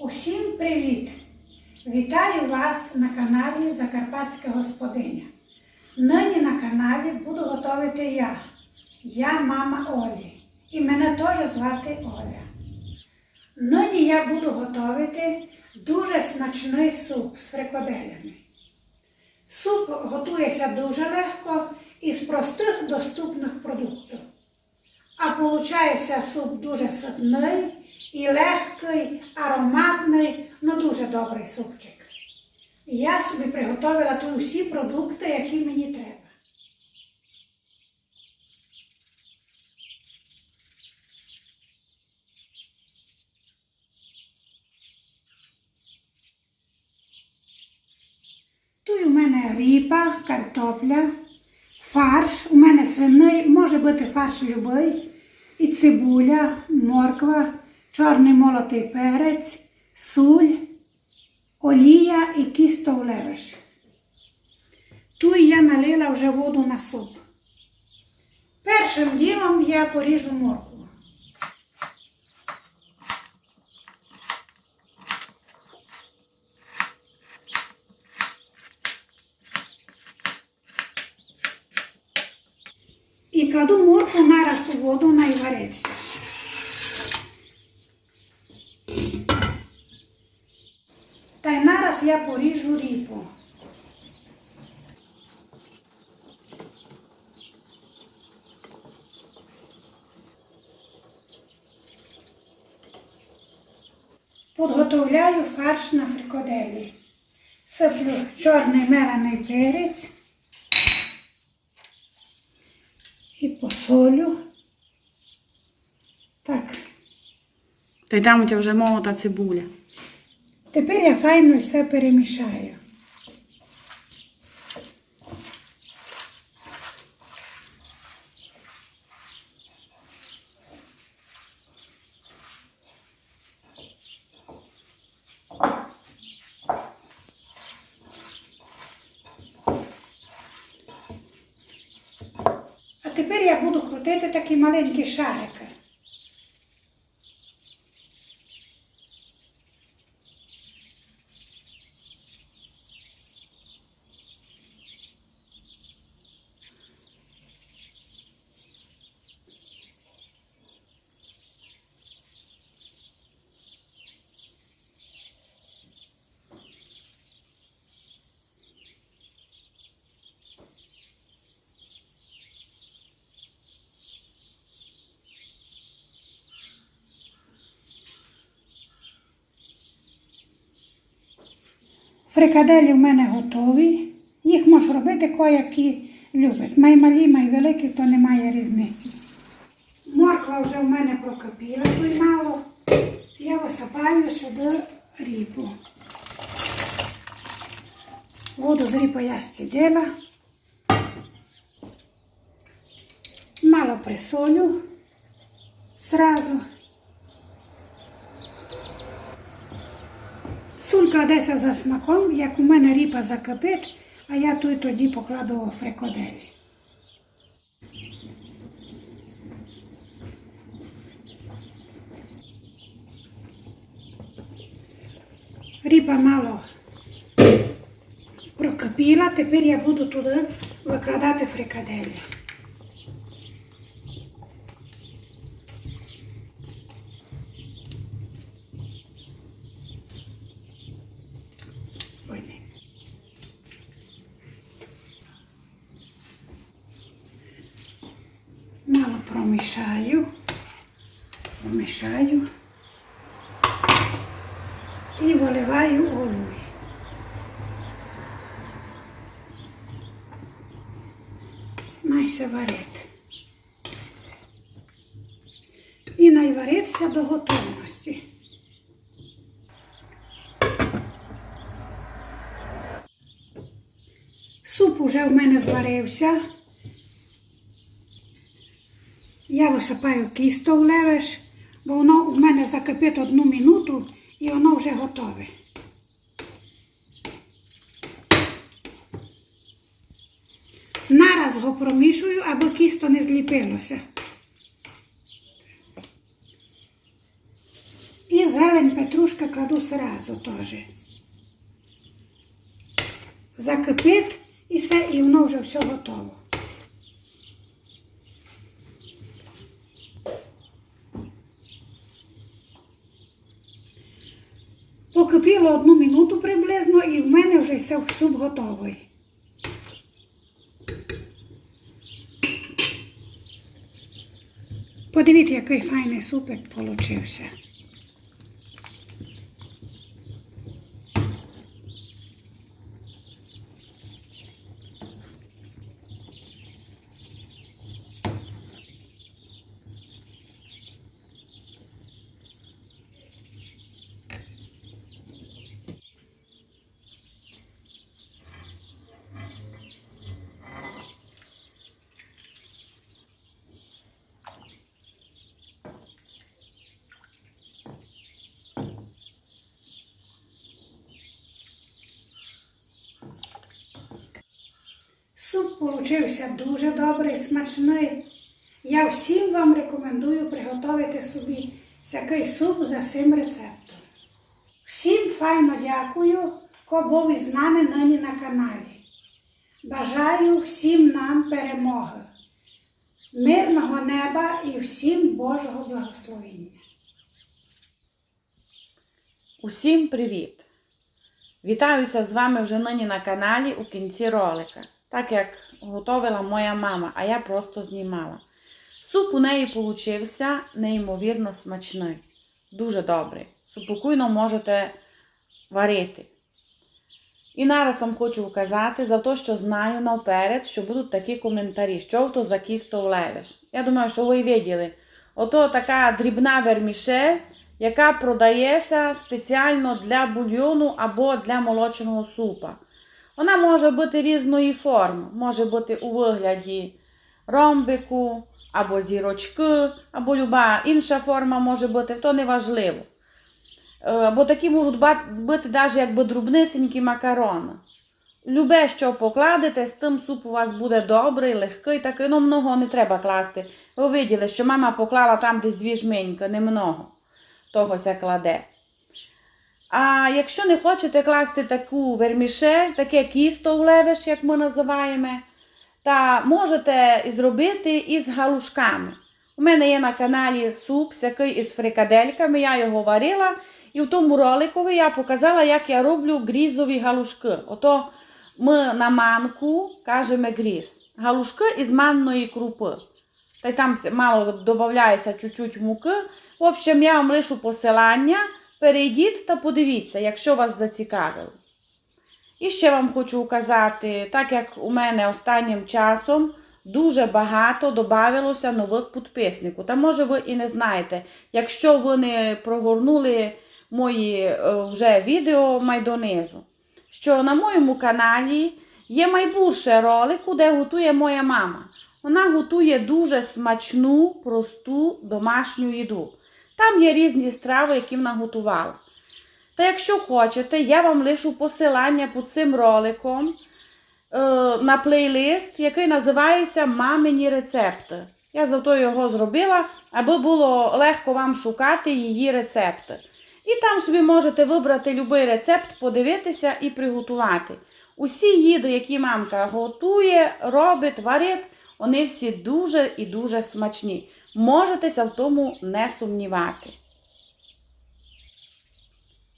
Усім привіт! Вітаю вас на каналі Закарпатська господиня. Нині на каналі буду готувати я. Я мама Олі. І мене теж звати Оля. Нині я буду готувати дуже смачний суп з фрикаделями. Суп готується дуже легко із простих доступних продуктів. А получається суп дуже ситний і легкий, ароматний, ну дуже добрий супчик. Я собі приготувала тут усі продукти, які мені треба. Тут у мене ріпа, картопля, фарш. У мене свиний, може бути фарш любий, і цибуля, морква, чорний молотий перець, суль, олія і кістов левиш. Тут я налила вже воду на суп. Першим ділом я поріжу моркву. І кладу моркву нараз у воду на вариться. Та й нараз я поріжу ріпу. Подготовляю фарш на фрикаделі. Сиплю чорний мелений перець і посолю. Так. Та й там у тебе вже молота цибуля. Тепер я файно все перемішаю. А тепер я буду крутити такий маленький шарики. Фрикаделі в мене готові. Їх можеш робити коякі люблять. Май малі, май великі, то немає різниці. Морква вже в мене прокипіла, тут мало. Я висипаю сюди ріпу. Воду з ріпу я стідила. Мало присолю сразу. Суль кладеться за смаком, як у мене ріпа закипить, а я тут тоді покладу фрикаделі. Ріпа мало прокипіла, тепер я буду туди викладати фрикаделі. Ой, не. Мало промішаю, промішаю і виливаю олій. Майся варити. І найвариться до готовності. Суп уже в мене зварився. Я висипаю кісто в левеш, бо воно у мене закипить одну минуту і воно вже готове. Нараз його промішую, аби кісто не зліпилося. І Зелень петрушка кладу сразу теж. Закипить і все, і воно вже все готово. Покипіло одну минуту приблизно, і в мене вже все суп готовий. Подивіться, який файний супик получився. Суп получився дуже добрий, смачний. Я всім вам рекомендую приготувати собі всякий суп за цим рецептом. Всім файно дякую, хто був із нами нині на каналі. Бажаю всім нам перемоги, мирного неба і всім Божого благословення. Усім привіт! Вітаюся з вами вже нині на каналі у кінці ролика, так як готовила моя мама, а я просто знімала. Суп у неї получився неймовірно смачний, дуже добрий. Супокійно можете варити. І нараз вам хочу вказати за те, що знаю наперед, що будуть такі коментарі, що то за кісто влевиш. Я думаю, що ви виділи. Ото така дрібна вермішель, яка продається спеціально для бульйону або для молочного супа. Вона може бути різної форми, може бути у вигляді ромбику, або зірочки, або люба інша форма може бути, то не важливо. Е, Бо такі можуть бути навіть якби друбнисенькі макарони. Любе, що покладете, з тим суп у вас буде добрий, легкий, такий, ну много не треба класти. Ви виділи, що мама поклала там десь дві жменьки, немного того кладе. А якщо не хочете класти таку вермішель, таке кісто влевиш, як ми називаємо, та можете зробити із галушками. У мене є на каналі суп, всякий із фрикадельками, я його варила, і в тому роликові я показала, як я роблю грізові галушки. Ото ми на манку кажемо гріз. Галушки із манної крупи. Та й там мало додається чуть-чуть муки. В общем, я вам лишу посилання. Перейдіть та подивіться, якщо вас зацікавило. І ще вам хочу указати, так як у мене останнім часом дуже багато додавалося нових підписників. Та може ви і не знаєте, якщо ви не прогорнули мої е, вже відео майдонизу, що на моєму каналі є майбільше ролику, де готує моя мама. Вона готує дуже смачну, просту домашню їду. Там є різні страви, які вона готувала. Та якщо хочете, я вам лишу посилання під цим роликом е, на плейлист, який називається Мамині рецепти. Я зато його зробила, аби було легко вам шукати її рецепти. І там собі можете вибрати будь-який рецепт, подивитися і приготувати. Усі їди, які мамка готує, робить, варить, вони всі дуже і дуже смачні. Можетеся в тому не сумнівати.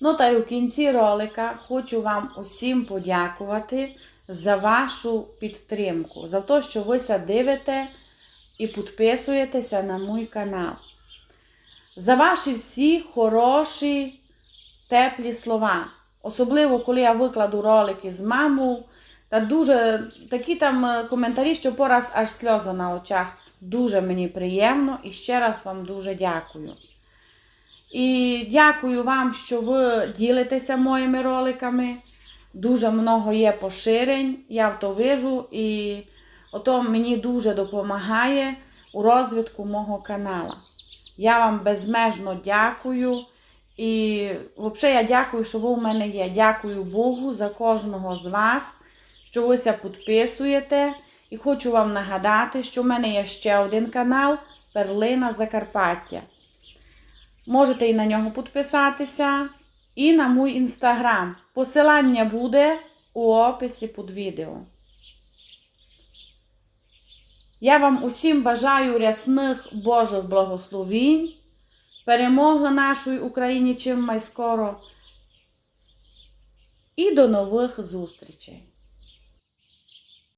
Ну та й у кінці ролика хочу вам усім подякувати за вашу підтримку, за те, що ви дивите і підписуєтеся на мій канал. За ваші всі хороші, теплі слова. Особливо, коли я викладу ролики з мамою, та дуже такі там е, коментарі, що пораз аж сльози на очах. Дуже мені приємно і ще раз вам дуже дякую. І дякую вам, що ви ділитеся моїми роликами. Дуже много є поширень, я в то вижу, і ото мені дуже допомагає у розвитку мого канала. Я вам безмежно дякую. І взагалі я дякую, що ви у мене є. Дякую Богу за кожного з вас, що ви ся підписуєте. І хочу вам нагадати, що в мене є ще один канал Перлина Закарпаття. Можете і на нього підписатися, і на мій інстаграм. Посилання буде у описі під відео. Я вам усім бажаю рясних Божих благословінь, перемоги нашої Україні чим скоро. І до нових зустрічей!